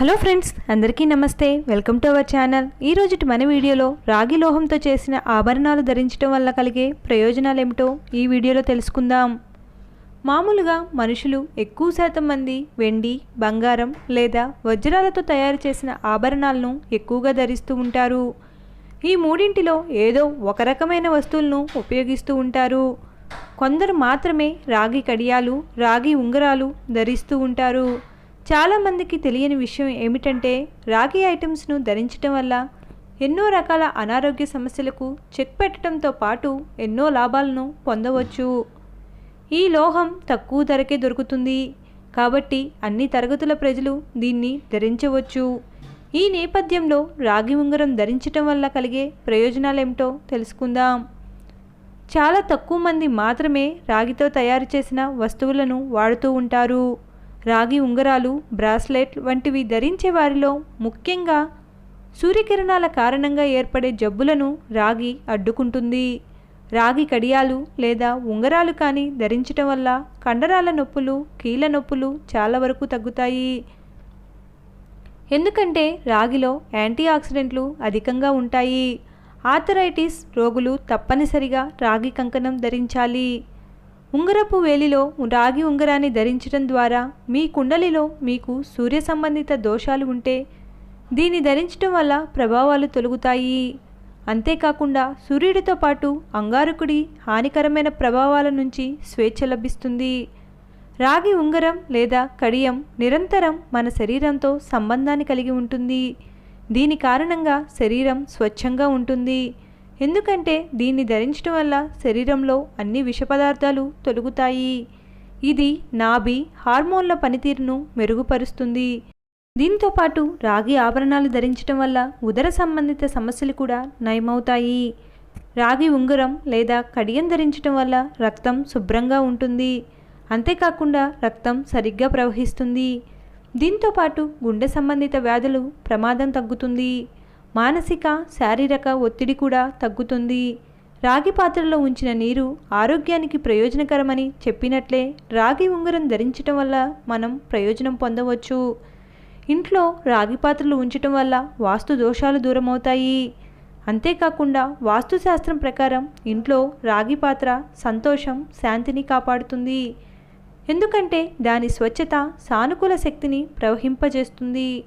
Hello friends అందరికీ నమస్తే. Welcome to our channel. ఈ మన వీడియోలో రాగి లోహంతో చేసిన ఆభరణాలు ధరించడం వల్ల కలిగే ప్రయోజనాలు ఏమిటో ఈ వీడియోలో తెలుసుకుందాం. మామూలుగా మనుషులు ఎక్కువ శాతం మంది వెండి బంగారం లేదా వజ్రాలతో తయారు చేసిన ఆభరణాలను ఎక్కువగా ధరిస్తూ ఉంటారు. ఈ మూడింటిలో ఏదో ఒక రకమైన వస్తువులను ఉపయోగిస్తూ ఉంటారు. కొందరు మాత్రమే రాగి కడియాలు రాగి ఉంగరాలు ధరిస్తూ ఉంటారు. చాలామందికి తెలియని విషయం ఏమిటంటే రాగి ఐటమ్స్ను ధరించడం వల్ల ఎన్నో రకాల అనారోగ్య సమస్యలకు చెక్ పెట్టడంతో పాటు ఎన్నో లాభాలను పొందవచ్చు. ఈ లోహం తక్కువ ధరకే దొరుకుతుంది. కాబట్టి అన్ని తరగతుల ప్రజలు దీన్ని ధరించవచ్చు. ఈ నేపథ్యంలో రాగి ఉంగరం ధరించటం వల్ల కలిగే ప్రయోజనాలేమిటో తెలుసుకుందాం. చాలా తక్కువ మంది మాత్రమే రాగితో తయారు చేసిన వస్తువులను వాడుతూ ఉంటారు. రాగి ఉంగరాలు బ్రాస్లెట్ వంటివి ధరించే వారిలో ముఖ్యంగా సూర్యకిరణాల కారణంగా ఏర్పడే జబ్బులను రాగి అడ్డుకుంటుంది. రాగి కడియాలు లేదా ఉంగరాలు కానీ ధరించటం వల్ల కండరాల నొప్పులు కీళ్ళ నొప్పులు చాలా వరకు తగ్గుతాయి. ఎందుకంటే రాగిలో యాంటీ ఆక్సిడెంట్లు అధికంగా ఉంటాయి. ఆర్థరైటిస్ రోగులు తప్పనిసరిగా రాగి కంకణం ధరించాలి. ఉంగరపు వేలిలో రాగి ఉంగరాన్ని ధరించడం ద్వారా మీ కుండలిలో మీకు సూర్య సంబంధిత దోషాలు ఉంటే దీన్ని ధరించడం వల్ల ప్రభావాలు తొలగుతాయి. అంతేకాకుండా సూర్యుడితో పాటు అంగారకుడి హానికరమైన ప్రభావాల నుంచి స్వేచ్ఛ లభిస్తుంది. రాగి ఉంగరం లేదా కడియం నిరంతరం మన శరీరంతో సంబంధాన్ని కలిగి ఉంటుంది. దీని కారణంగా శరీరం స్వచ్ఛంగా ఉంటుంది. ఎందుకంటే దీన్ని ధరించడం వల్ల శరీరంలో అన్ని విష పదార్థాలు తొలగుతాయి. ఇది నాభి హార్మోన్ల పనితీరును మెరుగుపరుస్తుంది. దీంతో పాటు రాగి ఆభరణాలు ధరించడం వల్ల ఉదర సంబంధిత సమస్యలు కూడా నయమవుతాయి. రాగి ఉంగరం లేదా కడియం ధరించడం వల్ల రక్తం శుభ్రంగా ఉంటుంది. అంతేకాకుండా రక్తం సరిగ్గా ప్రవహిస్తుంది. దీంతో పాటు గుండె సంబంధిత వ్యాధులు ప్రమాదం తగ్గుతుంది. మానసిక శారీరక ఒత్తిడి కూడా తగ్గుతుంది. రాగి పాత్రలో ఉంచిన నీరు ఆరోగ్యానికి ప్రయోజనకరమని చెప్పినట్లే రాగి ఉంగరం ధరించటం వల్ల మనం ప్రయోజనం పొందవచ్చు. ఇంట్లో రాగి పాత్రలు ఉంచటం వల్ల వాస్తు దోషాలు దూరమవుతాయి. అంతేకాకుండా వాస్తుశాస్త్రం ప్రకారం ఇంట్లో రాగి పాత్ర సంతోషం శాంతిని కాపాడుతుంది. ఎందుకంటే దాని స్వచ్ఛత సానుకూల శక్తిని ప్రవహింపజేస్తుంది.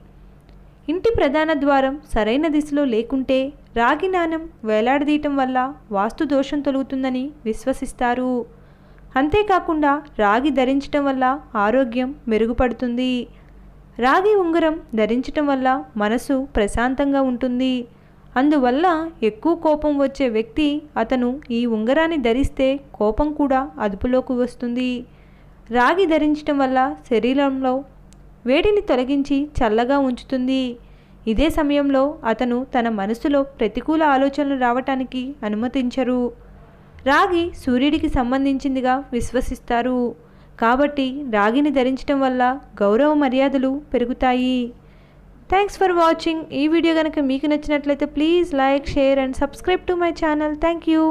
ఇంటి ప్రధాన ద్వారం సరైన దిశలో లేకుంటే రాగి నాణం వేలాడదీయటం వల్ల వాస్తు దోషం తొలుగుతుందని విశ్వసిస్తారు. అంతేకాకుండా రాగి ధరించటం వల్ల ఆరోగ్యం మెరుగుపడుతుంది. రాగి ఉంగరం ధరించటం వల్ల మనసు ప్రశాంతంగా ఉంటుంది. అందువల్ల ఎక్కువ కోపం వచ్చే వ్యక్తి అతను ఈ ఉంగరాన్ని ధరిస్తే కోపం కూడా అదుపులోకి వస్తుంది. రాగి ధరించటం వల్ల శరీరంలో వేడిని తొలగించి చల్లగా ఉంచుతుంది. ఇదే సమయంలో అతను తన మనసులో ప్రతికూల ఆలోచనలు రావటానికి అనుమతించరు. రాగి సూర్యుడికి సంబంధించిందిగా విశ్వసిస్తారు. కాబట్టి రాగిని ధరించడం వల్ల గౌరవ మర్యాదలు పెరుగుతాయి. థ్యాంక్స్ ఫర్ వాచింగ్ ఈ వీడియో కనుక మీకు నచ్చినట్లయితే please like share and subscribe to my channel thank you